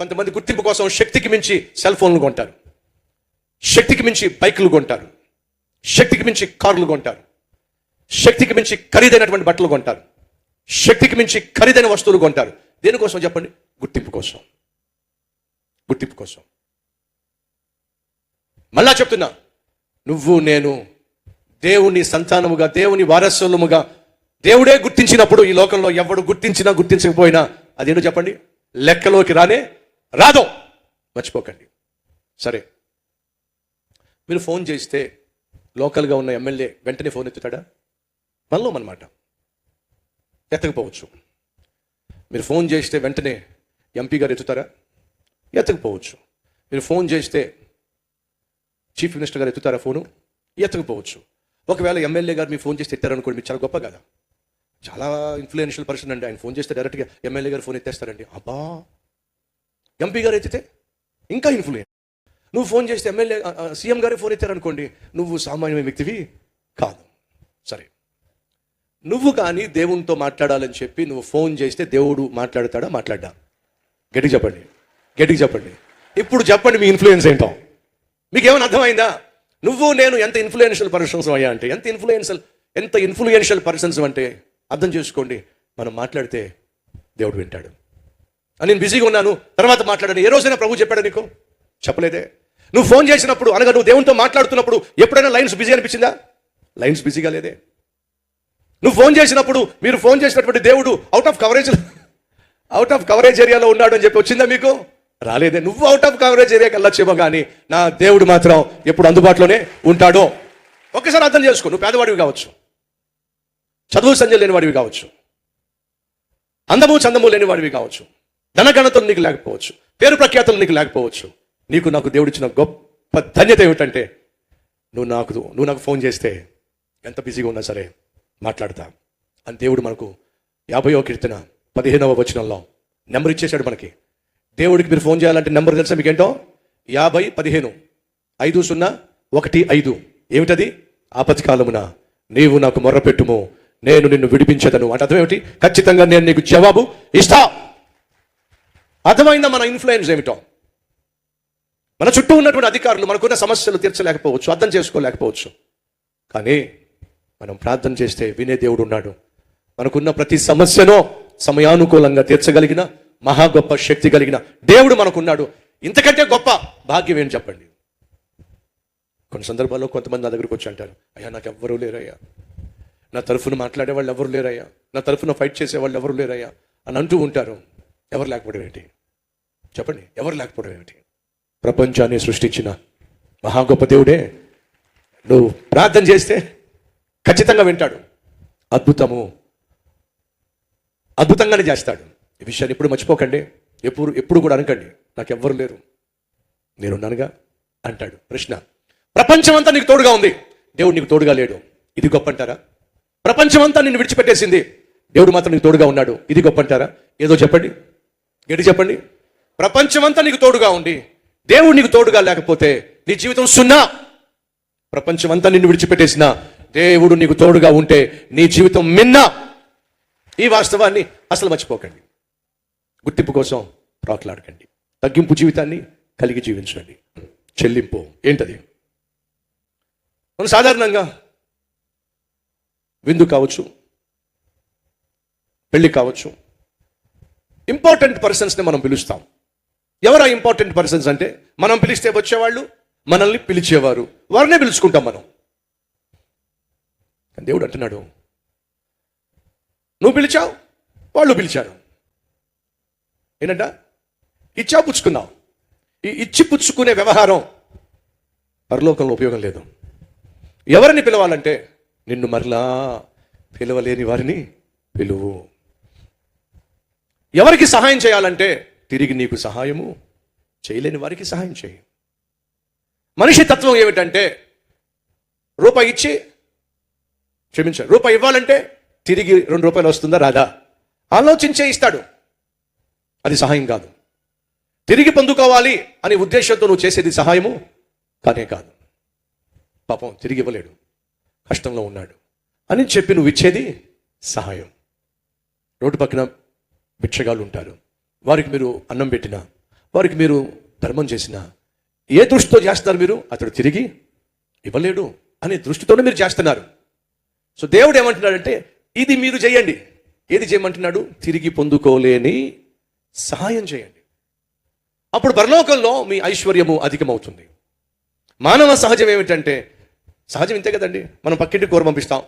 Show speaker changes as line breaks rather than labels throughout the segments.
కొంతమంది గుర్తింపు కోసం శక్తికి మించి సెల్ ఫోన్లు కొంటారు. శక్తికి మించి బైకులు కొంటారు. శక్తికి మించి కార్లు కొంటారు. శక్తికి మించి ఖరీదైనటువంటి బట్టలు కొంటారు. శక్తికి మించి ఖరీదైన వస్తువులు కొంటారు. దేనికోసం చెప్పండి? గుర్తింపు కోసం. గుర్తింపు కోసం. మళ్ళా చెప్తున్నా నువ్వు నేను దేవుని సంతానముగా దేవుని వారసులముగా దేవుడే గుర్తించినప్పుడు ఈ లోకంలో ఎవడు గుర్తించినా గుర్తించకపోయినా అదేంటో చెప్పండి? లెక్కలోకి రానే రాదో. మర్చిపోకండి. సరే. మీరు ఫోన్ చేస్తే లోకల్గా ఉన్న ఎమ్మెల్యే వెంటనే ఫోన్ ఎత్తుతాడా? మనలో అనమాట ఎత్తకపోవచ్చు. మీరు ఫోన్ చేస్తే వెంటనే ఎంపీ గారు ఎత్తుతారా? ఎత్తకపోవచ్చు. మీరు ఫోన్ చేస్తే చీఫ్ మినిస్టర్ గారు ఎత్తుతారా ఫోను? ఎత్తకపోవచ్చు. ఒకవేళ ఎమ్మెల్యే గారు మీ ఫోన్ చేస్తే ఎత్తారనుకోండి మీరు చాలా గొప్ప కదా. చాలా ఇన్ఫ్లుయెన్షియల్ పర్సన్ అండి. ఆయన ఫోన్ చేస్తే డైరెక్ట్గా ఎమ్మెల్యే గారు ఫోన్ ఎత్తేస్తారండి. అబ్బా! ఎంపీ గారు ఎత్తితే ఇంకా ఇన్ఫ్లుయెన్స్ నువ్వు ఫోన్ చేస్తే ఎమ్మెల్యే సీఎం గారే ఫోన్ ఎత్తారనుకోండి నువ్వు సామాన్యమైన వ్యక్తివి కాదు. సరే. నువ్వు కానీ దేవునితో మాట్లాడాలని చెప్పి నువ్వు ఫోన్ చేస్తే దేవుడు మాట్లాడతాడా మాట్లాడ్డా? గట్టికి చెప్పండి. గట్టికి చెప్పండి. ఇప్పుడు చెప్పండి మీ ఇన్ఫ్లుయెన్స్ ఏంటో. మీకు ఏమైనా అర్థమైందా? నువ్వు నేను ఎంత ఇన్ఫ్లుయెన్షియల్ పర్సన్స్ అయ్యా అంటే ఎంత ఇన్ఫ్లుయెన్షియల్ ఎంత ఇన్ఫ్లుయెన్షియల్ పర్సన్స్ అంటే అర్థం చేసుకోండి. మనం మాట్లాడితే దేవుడు వింటాడు. నేను బిజీగా ఉన్నాను. తర్వాత మాట్లాడాను ఏ రోజైనా ప్రభు చెప్పాడు నీకు? చెప్పలేదే. నువ్వు ఫోన్ చేసినప్పుడు అనగా నువ్వు దేవునితో మాట్లాడుతున్నప్పుడు ఎప్పుడైనా లైన్స్ బిజీ అనిపించిందా? లైన్స్ బిజీగా లేదే. నువ్వు ఫోన్ చేసినప్పుడు మీరు ఫోన్ చేసినటువంటి దేవుడు out of coverage out of coverage ఏరియాలో ఉన్నాడు అని చెప్పి వచ్చిందా మీకు? రాలేదే. నువ్వు అవుట్ ఆఫ్ కవరేజ్ ఏరియాకి వెళ్ళొచ్చేమో కానీ నా దేవుడు మాత్రం ఎప్పుడు అందుబాటులోనే ఉంటాడో. ఒక్కసారి అర్థం చేసుకో. నువ్వు పేదవాడివి కావచ్చు. చదువు సంజ లేని వాడివి కావచ్చు. అందము చందము లేని వాడివి కావచ్చు. ధనగణతలు నీకు లేకపోవచ్చు పేరు ప్రఖ్యాతలు నీకు లేకపోవచ్చు. నీకు నాకు దేవుడిచ్చిన గొప్ప ధన్యత ఏమిటంటే నువ్వు నాకు నువ్వు నాకు ఫోన్ చేస్తే ఎంత బిజీగా ఉన్నా సరే మాట్లాడతా. అని దేవుడు మనకు యాభయో కీర్తన పదిహేనవ వచనంలో నెంబర్ ఇచ్చేశాడు మనకి. దేవుడికి మీరు ఫోన్ చేయాలంటే నెంబర్ తెలుసా మీకేంటో? యాభై పదిహేను ఐదు సున్నా ఒకటి ఐదు. ఏమిటది? ఆపతి కాలమున నీవు నాకు మొర్రపెట్టుము నేను నిన్ను విడిపించదను. అంటే అర్థం ఏమిటి? ఖచ్చితంగా నేను నీకు జవాబు ఇస్తా. అర్థమైందా మన ఇన్ఫ్లుయెన్స్ ఏమిటో? మన చుట్టూ ఉన్నటువంటి అధికారులు మనకున్న సమస్యలు తీర్చలేకపోవచ్చు అర్థం చేసుకోలేకపోవచ్చు. కానీ మనం ప్రార్థన చేస్తే వినే దేవుడు ఉన్నాడు. మనకున్న ప్రతి సమస్యను సమయానుకూలంగా తీర్చగలిగిన మహా గొప్ప శక్తి కలిగిన దేవుడు మనకున్నాడు. ఇంతకంటే గొప్ప భాగ్యం ఏం చెప్పండి? కొన్ని సందర్భాల్లో కొంతమంది నా దగ్గరికి వచ్చి అంటారు అయ్యా నాకు ఎవ్వరూ లేరయ్యా. నా తరఫున మాట్లాడే వాళ్ళు ఎవరు లేరయ్యా. నా తరఫున ఫైట్ చేసే వాళ్ళు ఎవరు లేరయ్యా. అని అంటూ ఉంటారు. ఎవరు లేకపోవడం ఏంటి? చెప్పండి ఎవరు లేకపోవడం ఏమిటి ప్రపంచాన్ని సృష్టించిన మహా గొప్ప దేవుడే. నువ్వు ప్రార్థన చేస్తే ఖచ్చితంగా వింటాడు. అద్భుతము. అద్భుతంగానే చేస్తాడు. ఈ విషయాన్ని ఎప్పుడు మర్చిపోకండి. ఎప్పుడు ఎప్పుడు కూడా అనకండి. నాకు ఎవ్వరు లేరు. నేనున్నానుగా? అంటాడు. ప్రశ్న. ప్రపంచమంతా నీకు తోడుగా ఉంది. దేవుడు నీకు తోడుగా లేడు. ఇది గొప్ప అంటారా? ప్రపంచమంతా నిన్ను విడిచిపెట్టేసింది. దేవుడు మాత్రం నీకు తోడుగా ఉన్నాడు. ఇది గొప్ప అంటారా? ఏదో చెప్పండి. గడి చెప్పండి? ప్రపంచమంతా నీకు తోడుగా ఉండి దేవుడు నీకు తోడుగా లేకపోతే నీ జీవితం సున్నా. ప్రపంచమంతా నిన్ను విడిచిపెట్టేసిన దేవుడు నీకు తోడుగా ఉంటే నీ జీవితం మిన్నా. ఈ వాస్తవాన్ని అసలు మర్చిపోకండి. గుర్తింపు కోసం ప్రాట్లాడకండి. తగ్గింపు జీవితాన్ని కలిగి జీవించండి. చెల్లింపు ఏంటది? మనం సాధారణంగా విందు కావచ్చు పెళ్ళి కావచ్చు ఇంపార్టెంట్ పర్సన్స్ని మనం పిలుస్తాం. ఎవరా ఇంపార్టెంట్ పర్సన్స్ అంటే? మనం పిలిస్తే వచ్చేవాళ్ళు మనల్ని పిలిచేవారు. వారినే పిలుచుకుంటాం మనం. దేవుడు అంటున్నాడు నువ్వు పిలిచావు వాళ్ళు పిలిచారు. ఏంటంట? ఇచ్చా పుచ్చుకున్నావు. ఈ ఇచ్చి పుచ్చుకునే వ్యవహారం పరలోకంలో ఉపయోగం లేదు. ఎవరిని పిలవాలంటే నిన్ను మరలా పిలవలేని వారిని పిలువు. ఎవరికి సహాయం చేయాలంటే తిరిగి నీకు సహాయము చేయలేని వారికి సహాయం చేయి. మనిషి తత్వం ఏమిటంటే రూపాయి ఇచ్చి క్షమించాడు రూపాయి ఇవ్వాలంటే తిరిగి రెండు రూపాయలు వస్తుందా రాదా? ఆలోచించే ఇస్తాడు. అది సహాయం కాదు. తిరిగి పొందుకోవాలి అనే ఉద్దేశంతో నువ్వు చేసేది సహాయము కానే కాదు. పాపం తిరిగి ఇవ్వలేడు. కష్టంలో ఉన్నాడు. అని చెప్పి నువ్వు ఇచ్చేది సహాయం. రోడ్డు పక్కన భిక్షగాళ్ళు ఉంటారు. వారికి మీరు అన్నం పెట్టినా వారికి మీరు ధర్మం చేసినా ఏ దృష్టితో చేస్తారు మీరు? అతడు తిరిగి ఇవ్వలేడు అనే దృష్టితోనే మీరు చేస్తున్నారు. సో దేవుడు ఏమంటున్నాడంటే ఇది మీరు చేయండి. ఏది చేయమంటున్నాడు? తిరిగి పొందుకోలేని సహాయం చేయండి. అప్పుడు పరలోకంలో మీ ఐశ్వర్యము అధికమవుతుంది. మానవ సహజం ఏమిటంటే సహజం ఇంతే కదండి. మనం పక్కింటి కూర పంపిస్తాం.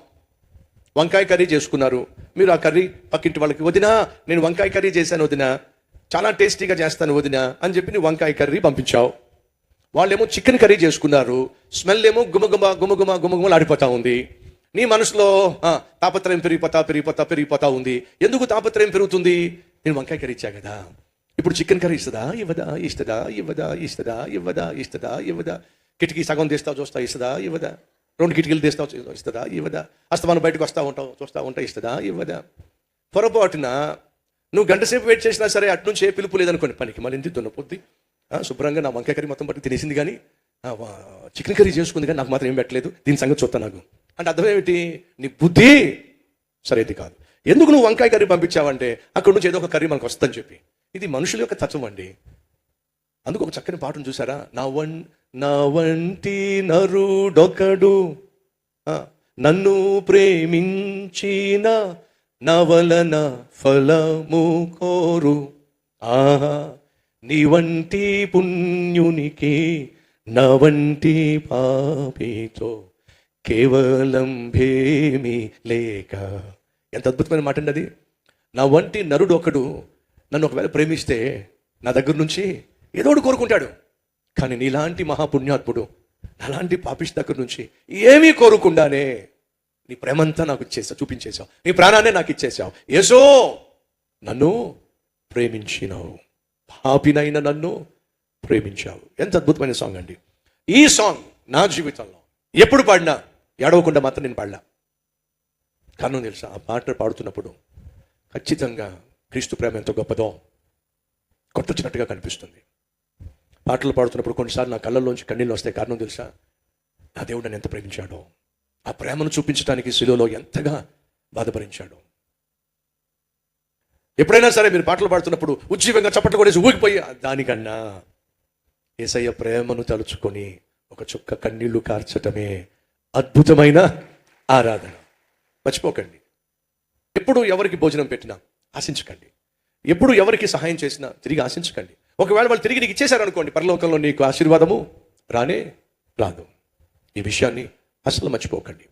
వంకాయ కర్రీ చేసుకున్నారు. మీరు ఆ కర్రీ పక్కింటి వాళ్ళకి వదినా నేను వంకాయ కర్రీ చేశాను వదినా. చాలా టేస్టీగా చేస్తాను వదినా. అని చెప్పి నీ వంకాయ కర్రీ పంపించావు. వాళ్ళేమో చికెన్ కర్రీ చేసుకున్నారు. స్మెల్ ఏమో గుమగుమ గుమగుమ గుమగుమలు ఆడిపోతా ఉంది. నీ మనసులో తాపత్రయం పెరిగిపోతా పెరిగిపోతా పెరిగిపోతా ఉంది. ఎందుకు తాపత్రయం పెరుగుతుంది? నేను వంకాయ కర్రీ ఇచ్చా కదా. ఇప్పుడు చికెన్ కర్రీ ఇస్తుందా? ఇవ్వదా? ఇస్తుందా? ఇవ్వదా? ఇస్తుందా? ఇవ్వదా? ఇస్తుందా? ఇవ్వదా? కిటికీ సగం తీస్తా చూస్తా ఇస్తుందా? ఇవ్వదా? రెండు కిటికీలు తీస్తావు ఇస్తుందా? ఇవ్వదా? అస్తమానం బయటకు వస్తూ ఉంటావు చూస్తా ఉంటా ఇస్తుందా? ఇవ్వదా? పొరపాటున నువ్వు గంట సేపు వెయిట్ చేసినా సరే అటు నుంచి ఏ పిలుపు లేదనుకోండి పనికి మళ్ళీ ఇంటి దున్నపోద్ది శుభ్రంగా నా వంకాయ కర్రీ మొత్తం పట్టి తినేసింది కానీ చికెన్ కర్రీ చేసుకుంది కానీ నాకు మాత్రం ఏం పెట్టలేదు. దీని సంగతి చూస్తా నాకు. అంటే అర్థం ఏమిటి? నీ బుద్ధి సరేది కాదు. ఎందుకు నువ్వు వంకాయ కర్రీ పంపించావంటే అక్కడ నుంచి ఏదో ఒక కర్రీ మనకు వస్తుందని చెప్పి. ఇది మనుషుల యొక్క తత్వం అండి. అందుకు ఒక చక్కని పాటను చూసారా? నా వన్ నా వంటి నరుడొకడు నన్ను ప్రేమించిన నవలన ఫలము కోరు. ఆహా నీ వంటి పుణ్యునికి నా వంటి పాపితో కేవలం భేమి లేక. ఎంత అద్భుతమైన మాట అండి అది. నా వంటి నరుడు ఒకడు నన్ను ఒకవేళ ప్రేమిస్తే నా దగ్గర నుంచి ఏదోడు కోరుకుంటాడు. కానీ నీలాంటి మహాపుణ్యాత్ముడు అలాంటి పాపిష్ దగ్గర నుంచి ఏమీ కోరుకుండానే నీ ప్రేమంతా నాకు ఇచ్చేసావు చూపించేశావు. నీ ప్రాణాన్ని నాకు ఇచ్చేసావు యేసో నన్ను ప్రేమించినావు. పాపినైన నన్ను ప్రేమించావు. ఎంత అద్భుతమైన సాంగ్ అండి. ఈ సాంగ్ నా జీవితంలో ఎప్పుడు పాడినా ఏడవకుండా మాత్రం నేను పాడలా. కారణం తెలుసా ఆ పాట పాడుతున్నప్పుడు ఖచ్చితంగా క్రీస్తు ప్రేమ ఎంతో గొప్పదో కొట్టొచ్చినట్టుగా కనిపిస్తుంది. పాటలు పాడుతున్నప్పుడు కొన్నిసార్లు నా కళ్ళల్లోంచి కన్నీళ్ళు వస్తే కారణం తెలుసా? నా దేవుడు నన్ను ఎంత ప్రేమించాడో. ఆ ప్రేమను చూపించడానికి శిలువలో ఎంతగా బాధపరించాడు. ఎప్పుడైనా సరే మీరు పాటలు పాడుతున్నప్పుడు ఉజ్జీవంగా చప్పట్లు కొనేసి ఊగిపోయి దానికన్నా ఏసయ్య ప్రేమను తలుచుకొని ఒక చుక్క కన్నీళ్ళు కార్చటమే అద్భుతమైన ఆరాధన. మర్చిపోకండి. ఎప్పుడు ఎవరికి భోజనం పెట్టినా ఆశించకండి. ఎప్పుడు ఎవరికి సహాయం చేసినా తిరిగి ఆశించకండి. ఒకవేళ వాళ్ళు తిరిగి నీకు ఇచ్చేశారు అనుకోండి పరలోకంలో నీకు ఆశీర్వాదము రానే రాదు. ఈ విషయాన్ని అసలు మర్చిపోకండి.